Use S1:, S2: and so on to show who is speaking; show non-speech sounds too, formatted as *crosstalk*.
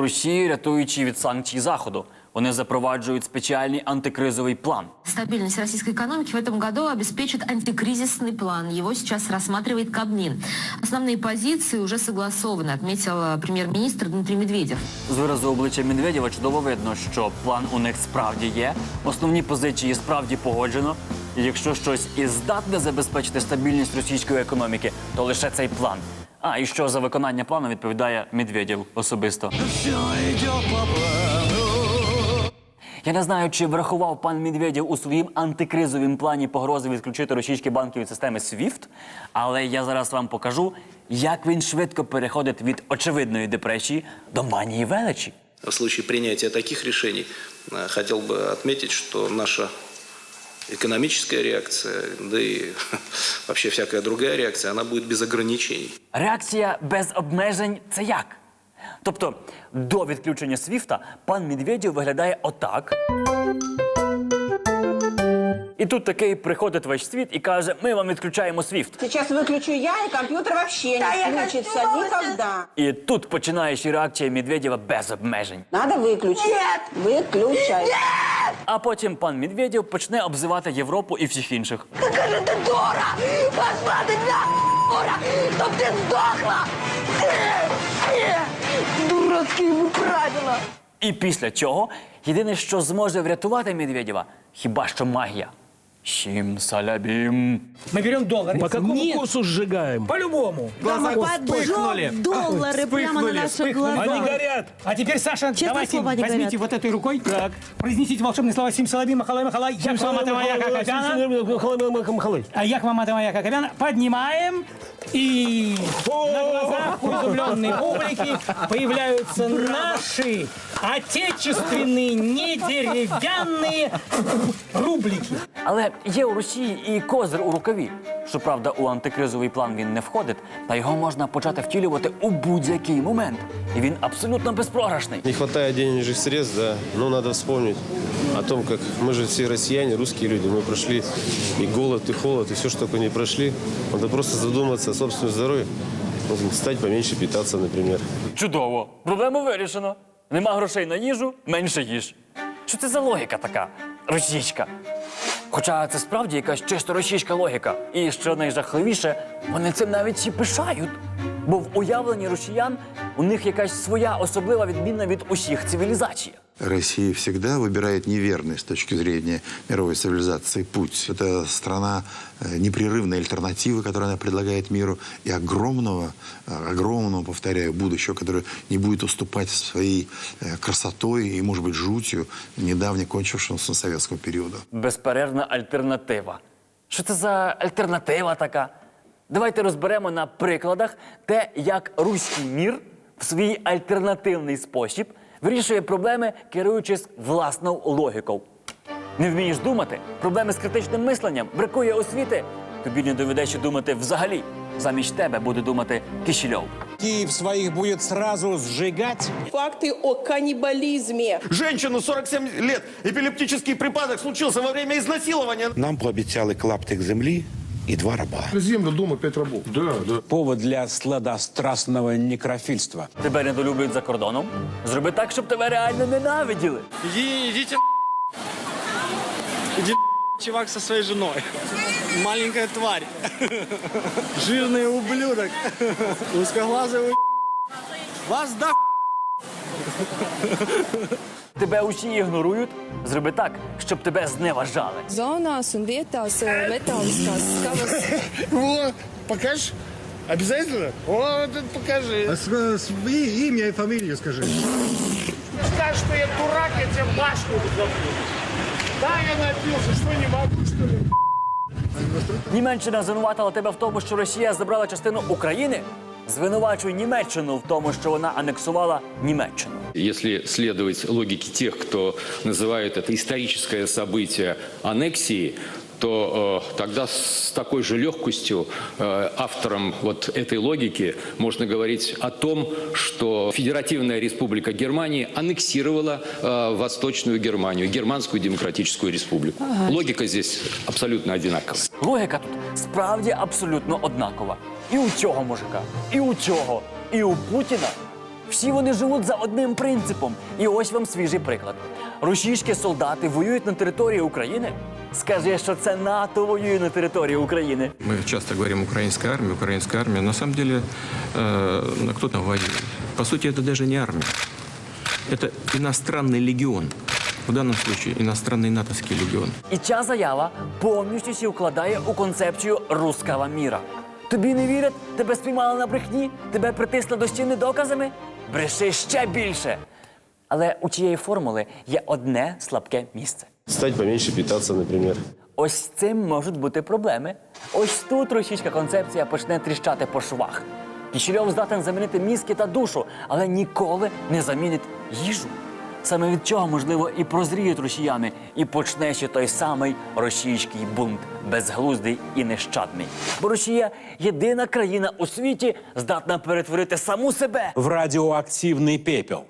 S1: У Росії, рятуючи від санкцій Заходу, вони запроваджують спеціальний антикризовий план.
S2: Стабильность российской экономики в этом году обеспечит антикризисный план. Его сейчас рассматривает Кабмин. Основные позиции уже согласованы, отметил э, премьер-министр Дмитрий Медведев.
S1: З виразу обличчя Медведєва чудово видно, що план у них справді є. Основні позиції справді погоджено. І якщо щось і здатне забезпечити стабільність російської економіки, то лише цей план. А і що за виконання плану відповідає Медведєв особисто. Я не знаю, чи врахував пан Медведєв у своїм антикризовім плані погрози відключити російські банки від системи SWIFT, але я зараз вам покажу, як він швидко переходить від очевидної депресії до манії величі.
S3: В случае принятия таких решений э, хотел бы отметить, что наша экономическая реакция, да и *laughs* вообще всякая другая реакция, она будет без ограничений.
S1: Реакція без обмежень це як? Тобто до відключення Свіфта пан Медведєв виглядає отак. І тут такий приходить весь світ і каже: ми вам відключаємо Свіфт.
S4: Сейчас выключу я, и компьютер вообще не включится никогда.
S1: І тут починає ще реакція Медведєва без обмежень.
S4: Надо выключить. Выключай.
S1: А потім пан Медведєв почне обзивати Європу і всіх інших.
S5: Какая же ты дура! Пошла ты на дура! Чтоб ты сдохла! Дурацкие ему правила!
S1: І після цього єдине, що зможе врятувати Медведєва, хіба що магія. Şim salabim.
S6: Мы берем доллар.
S7: По какому
S6: Нет,
S7: курсу сжигаем?
S6: По-любому.
S8: Поджег доллары прямо на наших
S7: Они
S8: глазах.
S7: горят.
S6: А теперь, Саша,
S8: Честное
S6: давайте
S8: слово, они
S6: возьмите
S8: горят.
S6: вот этой рукой. Так. Произнесите волшебные слова Сим Салаби Махалай Махалай. Я к вам это моя Кокобяна.
S7: Махалай.
S6: А я к вам это моя Кокобяна. Поднимаем. И на глазах у изумленной публики появляются наши отечественные, не деревянные рублики.
S1: Але є у Росії і козир у рукаві. Щоправда, у антикризовий план він не входить, та його можна почати втілювати у будь-який момент. І він абсолютно безпрограшний.
S9: Не хватает денежных средств, да, но надо вспомнить о том, как мы же все россияне, русские люди, мы прошли и голод, и холод, и все, что только не прошли. Надо просто задуматься о собственном здоровье, Вот, стать поменьше питаться, например.
S1: Чудово! Проблему вирішено. Нема грошей на їжу, менше їж. Що це за логіка така? Російська. Хоча це справді якась чисто російська логіка. І що найжахливіше, вони цим навіть і пишають. Бо в уявленні росіян у них якась своя особлива відмінна від усіх цивілізацій.
S10: Россия всегда выбирает неверный с точки зрения мировой цивилизации путь. Это страна э, непрерывной альтернативы, которую она предлагает миру, и огромного, э, огромного, повторяю, будущего, которое не будет уступать своей э, красотой и, может быть, жутью недавно кончившемуся советского периода.
S1: Безперервна альтернатива. Що це за альтернатива така? Давайте розберемо на прикладах те, як руський мір в свій альтернативний спосіб вирішує проблеми, керуючись власною логікою. Не вмієш думати? Проблеми з критичним мисленням, бракує освіти. Тобі не доведеться думати взагалі. Замість тебе буде думати Кишельов.
S11: Киев своих будет сразу сжигать.
S4: Факты о каннибализме.
S12: Женщину 47 лет, эпилептический припадок случился во время изнасилования.
S11: Нам пообещали клаптик земли и два раба.
S12: Землю, дома, пять рабов. Да, да.
S11: Повод для сладострастного некрофильства.
S1: Тебе недолюблюють за кордоном. Зроби так, щоб тебе реально ненавиділи.
S12: идите
S6: Иди, чувак, со своей женой. Маленькая тварь. Жирный ублюдок. Узкоглазый Вас да *laughs*
S1: Тебе усі ігнорують. Зроби так, щоб тебе зневажали.
S8: Zonās un vietās metāliskās skavas
S12: покажешь? Обязательно? О, тут покажи. А свои имя и фамилию скажи. Скажешь, что я дурак, я тебе башню забью. Да, я напился, что не могу, что ли?
S1: Німеччина звинуватила тебе в тому, що Росія забрала частину України Звинувачуй Німеччину в тому, що вона анексувала Німеччину.
S13: Если следовать логике тех, кто называет это историческое событие аннексией, то э, тогда с такой же легкостью э, авторам вот этой логики можно говорить о том, что Федеративная Республика Германии аннексировала э, Восточную Германию, Германскую Демократическую Республику. Логика здесь абсолютно одинакова.
S1: Логіка тут справді абсолютно однакова. І у цього мужика, і у цього, і у Путіна Всі вони живуть за одним принципом. І ось вам свіжий приклад. Російські солдати воюють на території України. Скажи, що це НАТО воює на території України.
S7: Мы часто говорим украинская армия, украинская армия. На самом деле, э, кто там воюет? По сути, это даже не армия. Это иностранный легион. В данном случае иностранный натовский легион.
S1: І ця заява повністю сі вкладає у концепцію руского міра. Тобі не вірять, тебе спіймали на брехні, тебе притисли до стіни доказами? Бреши ще більше. Але у цієї формули є одне слабке місце.
S9: Стать поменьше питаться, например.
S1: Ось цим можуть бути проблеми. Ось тут російська концепція почне тріщати по швах. Кішельов здатен замінити мізки та душу, але ніколи не замінить їжу. Саме від чого, можливо, і прозріють росіяни, і почне ще той самий російський бунт, безглуздий і нещадний. Бо Росія єдина країна у світі здатна перетворити саму себе
S11: В радиоактивный пепел.